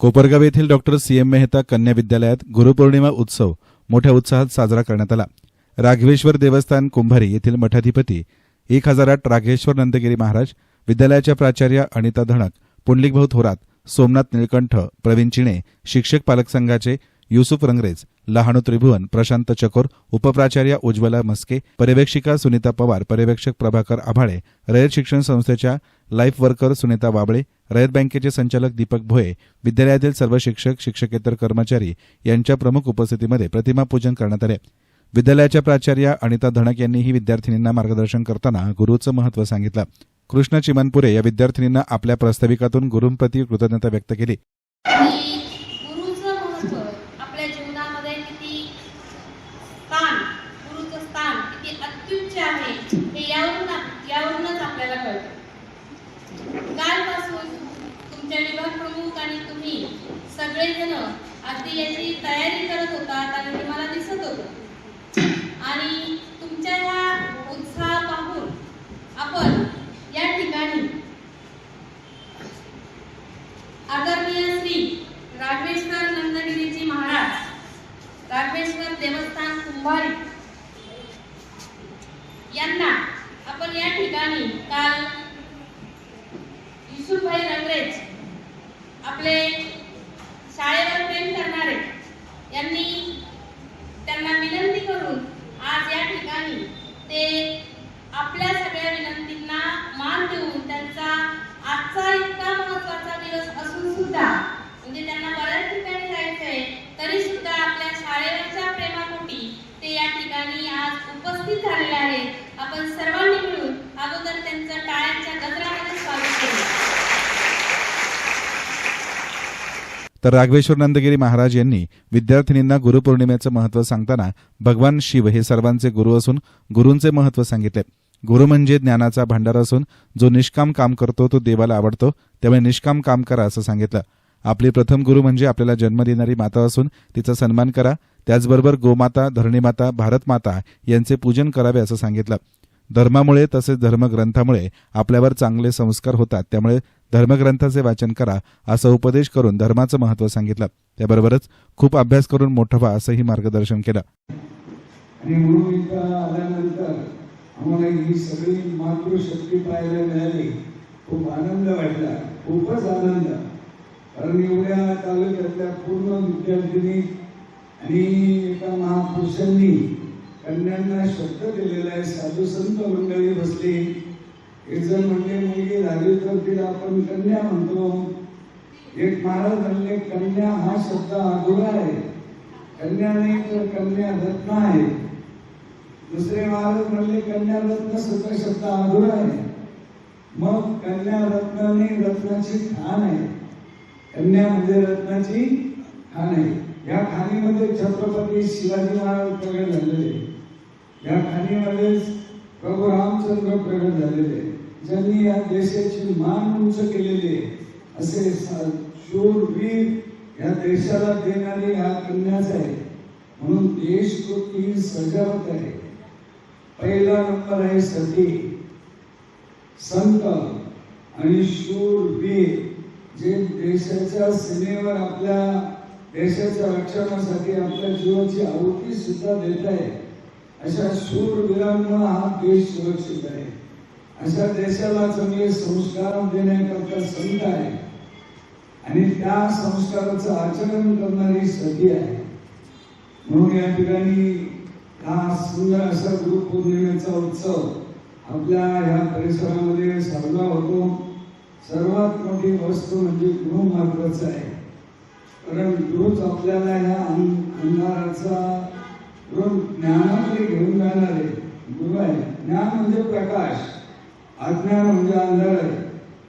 कोपरगाव येथील doctor C M Mehta कन्या विद्यालयात गुरुपौर्णिमा उत्सव मोठ्या उत्साहात साजरा करण्यात आला. राघवेश्वर देवस्थान कुंभारी येथील मठाधिपती एक हजार आठ नंदगिरी महाराज विद्यालयाच्या प्राचार्य अनिता धणक पुंडलिकभाऊ थोरात सोमनाथ निळकंठ प्रवीण चिणे शिक्षक पालक संघाचे युसुफ रंगरेज लहाणू त्रिभुवन प्रशांत चकोर उपप्राचार्य उज्ज्वला मस्के पर्यवेक्षिका सुनीता पवार पर्यवेक्षक प्रभाकर आभाळे रयत शिक्षण संस्थेच्या लाईफ वर्कर सुनीता वाबळे रयत बँकेचे संचालक दीपक भोये विद्यालयातील सर्व शिक्षक शिक्षकेतर कर्मचारी यांच्या प्रमुख उपस्थितीमध्ये प्रतिमापूजन करण्यात आले. विद्यालयाच्या प्राचार्य अनिता धणक यांनीही विद्यार्थिनींना मार्गदर्शन करताना गुरुचं महत्त्व सांगितलं. कृष्ण चिमनपुरे या विद्यार्थिनींना आपल्या प्रास्ताविकातून गुरुंप्रती कृतज्ञता व्यक्त केली आणि गुरुचं महत्त्व आपल्या जीवनामध्ये किती स्थान गुरुचं स्थान किती अत्युच्च आहे हे यावरून आप- यावरूनच आपल्याला कळतं कालपासून तुमच्या विभाग प्रमुख आणि तुम्ही सगळेजण अगदी याची तयारी करत होतात आणि ते मला दिसत होत. आणि तुमच्या ह्या उत्साह पाहून आपण या ठिकाणी आदरणीय श्री राघवेश्वर नंदगिरीजी महाराज राघवेश्वर देवस्थान कुंभारी यांना आपण या ठिकाणी काल युसुफभाई रंगरेज आपले शाळेवर प्रेम करणारे. यांनी त्यांना विनंती करून आज या ठिकाणी ते आपल्या सगळ्या विनंतींना मान देऊन त्यांचा आजचा इतका महत्त्वाचा दिवस असून सुद्धा म्हणजे त्यांना बऱ्याच ठिकाणी जायचंय तरी सुद्धा आपल्या शाळेवरच्या प्रेमापोटी ते या ठिकाणी आज उपस्थित झालेले आहेत. आपण सर्व मिळून अगोदर त्यांचं टाळ्यांच्या गजरामध्ये स्वागत करू तर राघवेश्वर नंदगिरी महाराज यांनी विद्यार्थिनींना गुरुपौर्णिमेचं महत्त्व सांगताना भगवान शिव हे सर्वांचे गुरु असून गुरूंचे महत्त्व सांगितले. गुरु म्हणजे ज्ञानाचा भांडार असून जो निष्काम काम करतो तो देवाला आवडतो. त्यामुळे निष्काम काम करा असं सांगितलं. आपली प्रथम गुरु म्हणजे आपल्याला जन्म देणारी माता असून तिचा सन्मान करा. त्याचबरोबर गोमाता धरणीमाता भारतमाता यांचे पूजन करावे असं सांगितलं. धर्मामुळे तसेच धर्मग्रंथामुळे आपल्यावर चांगले संस्कार होतात. त्यामुळे धर्मग्रंथाचे वाचन करा असा उपदेश करून धर्माचं महत्त्व सांगितलं. त्याबरोबरच खूप अभ्यास करून मोठं व्हा असंही मार्गदर्शन केलं. आणि म्हणून इथं आल्यानंतर आम्हाला ही सगळी मातृशक्ती पाहायला मिळाली. खूप आनंद वाटला खूपच आनंद. कारण एवढ्या तालुक्यातल्या पूर्ण विद्यार्थिनी आणि एका महापुरुषांनी कन्यांना शब्द दिलेला आहे. साधू संत मंडळी बसली. एक जण म्हणजे मुलगी झाली तर तिला आपण कन्या म्हणतो. एक महाराज म्हणले कन्या हा शब्द अधुरा आहे. कन्या नाही तर कन्या रत्न आहे. दुसरे महाराज म्हणले कन्या रत्न सुद्धा शब्द अधुरा आहे. मग कन्या रत्नाने रत्नाची खाण आहे. कन्या म्हणजे रत्नाची खाण आहे. या खाणीमध्ये छत्रपती शिवाजी महाराज प्रगट झालेले. या खाणीमध्येच प्रभू रामचंद्र प्रगट झालेले. ज्यांनी या देशाची मान उंच केलेली असे शूरवीर या देशाला देणारी हा कन्याच आहे. म्हणून देश देशकृती सजावत आहे. पहिला नंबर आहे सती. संत आणि शूरवीर जे देशाच्या सीमेवर आपल्या देशाच्या रक्षणासाठी आपल्या जीवाची आहुती सुद्धा देत आहे. अशा शूरवीरांमुळे हा देश सुरक्षित आहे. अशा देशाला चांगले संस्कार देण्याकरता संत आहे आणि त्या संस्काराचं आचरण करणारी सती आहे म्हणून या ठिकाणी हा सुंदर असा गुरुपौर्णिमेचा उत्सव आपल्या ह्या परिसरामध्ये साजरा होतो. सर्वात मोठी वस्तू म्हणजे गुरु महत्वाचं आहे. कारण गुरुच आपल्याला ह्या अंधाराचा ज्ञानामध्ये घेऊन जाणारे गुरु आहे. ज्ञान म्हणजे प्रकाश. अज्ञान म्हणजे आहे.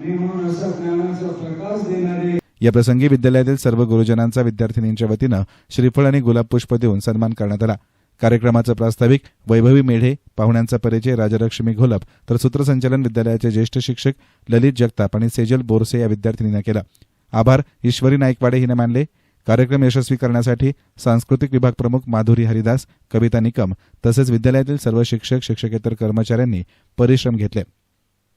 आणि म्हणून असा ज्ञानाचा प्रकाश देणारे या प्रसंगी विद्यालयातील सर्व गुरुजनांचा विद्यार्थिनींच्या वतीनं श्रीफळ आणि गुलाबपुष्प देऊन सन्मान करण्यात आला. कार्यक्रमाचं प्रास्ताविक वैभवी मेढे पाहुण्यांचा परिचय राजलक्ष्मी घोलप तर सूत्रसंचालन विद्यालयाचे ज्येष्ठ शिक्षक ललित जगताप आणि सेजल बोरसे या विद्यार्थिनींना केला. आभार ईश्वरी नाईकवाडे हिने मानले. कार्यक्रम यशस्वी करण्यासाठी सांस्कृतिक विभाग प्रमुख माधुरी हरिदास कविता निकम तसेच विद्यालयातील सर्व शिक्षक शिक्षकेतर कर्मचाऱ्यांनी परिश्रम घेतले.